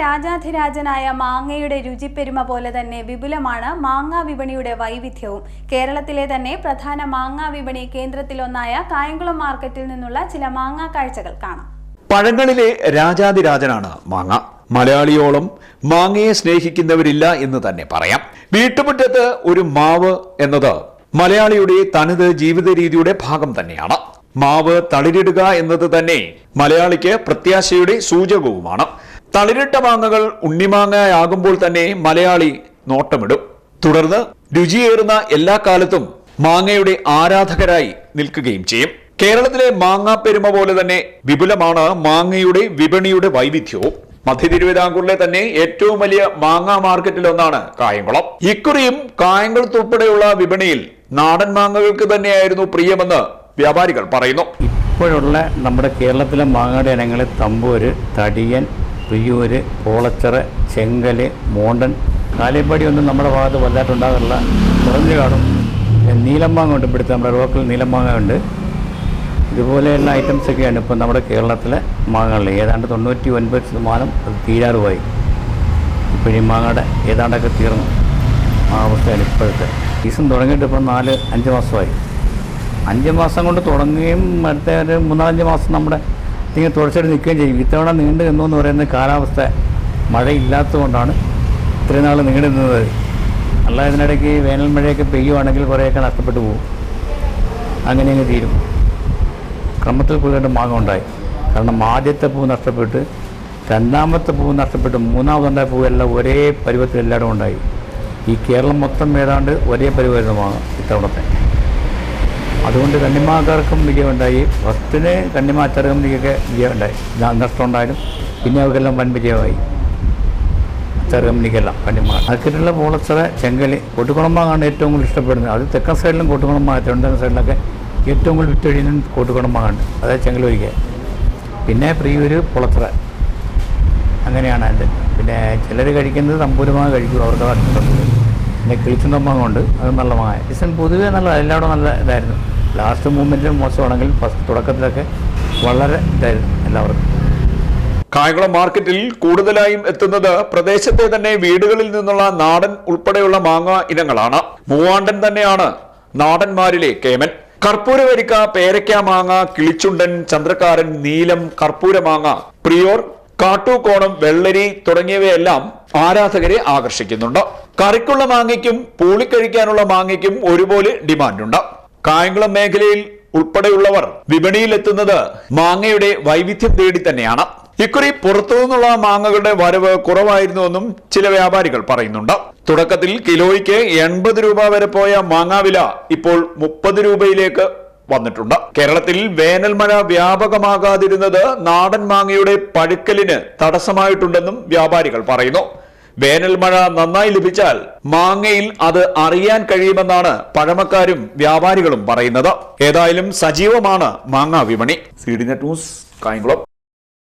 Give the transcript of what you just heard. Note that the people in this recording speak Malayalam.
രാജാധിരാജനായ മാങ്ങയുടെ രുചിപ്പെരുമ പോലെ തന്നെ വിപുലമാണ് മാങ്ങാ വിപണിയുടെ വൈവിധ്യവും. കേരളത്തിലെ തന്നെ പ്രധാന മാങ്ങാ വിപണി കേന്ദ്രത്തിലൊന്നായ കായംകുളം മാർക്കറ്റിൽ നിന്നുള്ള ചില മാങ്ങാ കാഴ്ചകൾ കാണാം. പഴങ്ങളിലെ രാജാതിരാജനാണ് മാങ്ങ. മലയാളിയോളം മാങ്ങയെ സ്നേഹിക്കുന്നവരില്ല എന്ന് തന്നെ പറയാം. വീട്ടുമുറ്റത്ത് ഒരു മാവ് എന്നത് മലയാളിയുടെ തനത് ജീവിത രീതിയുടെ ഭാഗം തന്നെയാണ്. മാവ് തളിരിടുക എന്നത് തന്നെ മലയാളിക്ക് പ്രത്യാശയുടെ സൂചകവുമാണ്. തളിരിട്ട മാങ്ങകൾ ഉണ്ണിമാങ്ങയാകുമ്പോൾ തന്നെ മലയാളി നോട്ടമിടും. തുടർന്ന് രുചിയേറുന്ന എല്ലാ കാലത്തും മാങ്ങയുടെ ആരാധകരായി നിൽക്കുകയും ചെയ്യും. കേരളത്തിലെ മാങ്ങാ പെരുമ പോലെ തന്നെ വിപുലമാണ് മാങ്ങയുടെ വിപണിയുടെ വൈവിധ്യവും. മധ്യ തിരുവിതാംകൂറിലെ തന്നെ ഏറ്റവും വലിയ മാങ്ങാ മാർക്കറ്റിൽ ഒന്നാണ് കായംകുളം. ഇക്കുറിയും കായംകുളത്തുൾപ്പെടെയുള്ള വിപണിയിൽ നാടൻ മാങ്ങകൾക്ക് തന്നെയായിരുന്നു പ്രിയമെന്ന് വ്യാപാരികൾ പറയുന്നു. ഇപ്പോഴുള്ള നമ്മുടെ കേരളത്തിലെ മാങ്ങയുടെ ഇനങ്ങളിൽ തമ്പൂര് തടിയൻ പ്രിയൂര് പോളച്ചറ് ചെങ്കൽ മോണ്ടൻ കാലിപ്പടി ഒന്നും നമ്മുടെ ഭാഗത്ത് വലുതായിട്ടുണ്ടാകാറില്ല കുറഞ്ഞു കാണും. പിന്നെ നീലമാങ്ങ ഉണ്ട്. ഇവിടുത്തെ നമ്മുടെ ലോക്കൽ നീലമാങ്ങ ഉണ്ട്. ഇതുപോലെയുള്ള ഐറ്റംസൊക്കെയാണ് ഇപ്പം നമ്മുടെ കേരളത്തിലെ മാങ്ങകളിൽ. ഏതാണ്ട് തൊണ്ണൂറ്റി ഒൻപത് ശതമാനം അത് തീരാറുമായി. ഇപ്പോഴും മാങ്ങയുടെ ഏതാണ്ടൊക്കെ തീർന്നു. ആ അവസ്ഥയാണ് ഇപ്പോഴത്തെ. സീസൺ തുടങ്ങിയിട്ട് ഇപ്പം നാല് അഞ്ച് മാസമായി. അഞ്ച് മാസം കൊണ്ട് തുടങ്ങുകയും അടുത്ത ഒരു മൂന്നാലഞ്ച് മാസം നമ്മുടെ ഇങ്ങനെ തുടർച്ചയായിട്ട് നിൽക്കുകയും ചെയ്യും. ഇത്തവണ നീണ്ടു നിന്നു എന്ന് പറയുന്ന കാലാവസ്ഥ മഴയില്ലാത്തതുകൊണ്ടാണ് ഇത്രയും നാൾ നീണ്ടു നിന്നത്. അല്ല ഇതിനിടയ്ക്ക് വേനൽ മഴയൊക്കെ പെയ്യുവാണെങ്കിൽ കുറേയൊക്കെ നഷ്ടപ്പെട്ടു പോകും. അങ്ങനെ അങ്ങ് തീരും. ക്രമത്തിൽ കൂടുതലായിട്ട് മാങ്ങ ഉണ്ടായി. കാരണം ആദ്യത്തെ പൂ നഷ്ടപ്പെട്ട് രണ്ടാമത്തെ പൂ നഷ്ടപ്പെട്ട് മൂന്നാമതുണ്ടായ പൂവെല്ലാം ഒരേ പരുവത്തിൽ എല്ലായിടും ഉണ്ടായി. ഈ കേരളം മൊത്തം ഏതാണ്ട് ഒരേ പരുവമായിരുന്നു ഇത്തവണത്തെ. അതുകൊണ്ട് കണ്ണിമാക്കാർക്കും വിജയമുണ്ടായി. ഫസ്റ്റിന് കണ്ണിമ അച്ചടക്കം കമ്പനിക്കൊക്കെ വിജയമുണ്ടായി. നഷ്ടം നഷ്ടമുണ്ടായാലും പിന്നെ അവർക്കെല്ലാം വൻ വിജയമായി. അച്ചാർ കണ്ണിമ മാർക്കറ്റിലെ പോളച്ചറ ചെങ്കലി കോട്ടുകുളമ്പാണ് ഏറ്റവും കൂടുതൽ ഇഷ്ടപ്പെടുന്നത്. അത് തെക്കൻ സൈഡിലും കോട്ടുകുളമ്പ തിരുവനന്തപുരം സൈഡിലൊക്കെ ഏറ്റവും കൂടുതൽ വിറ്റൊഴിയുന്ന കോട്ടുകുളമ്പാണ്. അതായത് ചെങ്കലൊരിക്കൽ പിന്നെ പ്രിയൊരു പൊളച്ചറ. അങ്ങനെയാണ് അതിന്റെ. പിന്നെ ചിലർ കഴിക്കുന്നത് തമ്പൂരമാങ്ങ കഴിക്കും. അവരുടെ ഭക്ഷണം പിന്നെ കിളിച്ചുണ്ടമാങ്ങ ഉണ്ട്. അത് നല്ല മാങ്ങ. സീസൺ പൊതുവേ നല്ല എല്ലാവരും നല്ല ഇതായിരുന്നു. ലാസ്റ്റ് മൂവ്മെന്റിൽ മോശമാണെങ്കിൽ ഫസ്റ്റ് തുടക്കത്തിലൊക്കെ വളരെ ഇതായിരുന്നു എല്ലാവർക്കും. കായംകുളം മാർക്കറ്റിൽ കൂടുതലായും എത്തുന്നത് പ്രദേശത്തെ തന്നെ വീടുകളിൽ നിന്നുള്ള നാടൻ ഉൾപ്പെടെയുള്ള മാങ്ങ ഇനങ്ങളാണ്. മൂവാണ്ടൻ തന്നെയാണ് നാടന്മാരിലെ കേമൻ. കർപ്പൂര വരിക്ക പേരയ്ക്ക മാങ്ങ കിളിച്ചുണ്ടൻ ചന്ദ്രക്കാരൻ നീലം കർപ്പൂര മാങ്ങ പ്രിയോർ കാട്ടൂക്കോണം വെള്ളരി തുടങ്ങിയവയെല്ലാം ആരാധകരെ ആകർഷിക്കുന്നുണ്ട്. കറിക്കുള്ള മാങ്ങയ്ക്കും പൂളിക്കഴിക്കാനുള്ള മാങ്ങയ്ക്കും ഒരുപോലെ ഡിമാൻഡുണ്ട്. കായംകുളം മേഖലയിൽ ഉൾപ്പെടെയുള്ളവർ വിപണിയിൽ എത്തുന്നത് മാങ്ങയുടെ വൈവിധ്യം തേടി തന്നെയാണ്. ഇക്കുറി പുറത്തു നിന്നുള്ള മാങ്ങകളുടെ വരവ് കുറവായിരുന്നുവെന്നും ചില വ്യാപാരികൾ പറയുന്നുണ്ട്. തുടക്കത്തിൽ കിലോയ്ക്ക് എൺപത് രൂപ വരെ പോയ മാങ്ങാവില ഇപ്പോൾ മുപ്പത് രൂപയിലേക്ക് വന്നിട്ടുണ്ട്. കേരളത്തിൽ വേനൽ മഴ വ്യാപകമാകാതിരുന്നത് നാടൻ മാങ്ങയുടെ പഴുക്കലിന് തടസ്സമായിട്ടുണ്ടെന്നും വ്യാപാരികൾ പറയുന്നു. വേനൽ മഴ നന്നായി ലഭിച്ചാൽ മാങ്ങയിൽ അത് അറിയാൻ കഴിയുമെന്നാണ് പഴമക്കാരും വ്യാപാരികളും പറയുന്നത്. ഏതായാലും സജീവമാണ് മാങ്ങാ വിപണി. C D net news Kayamkulam.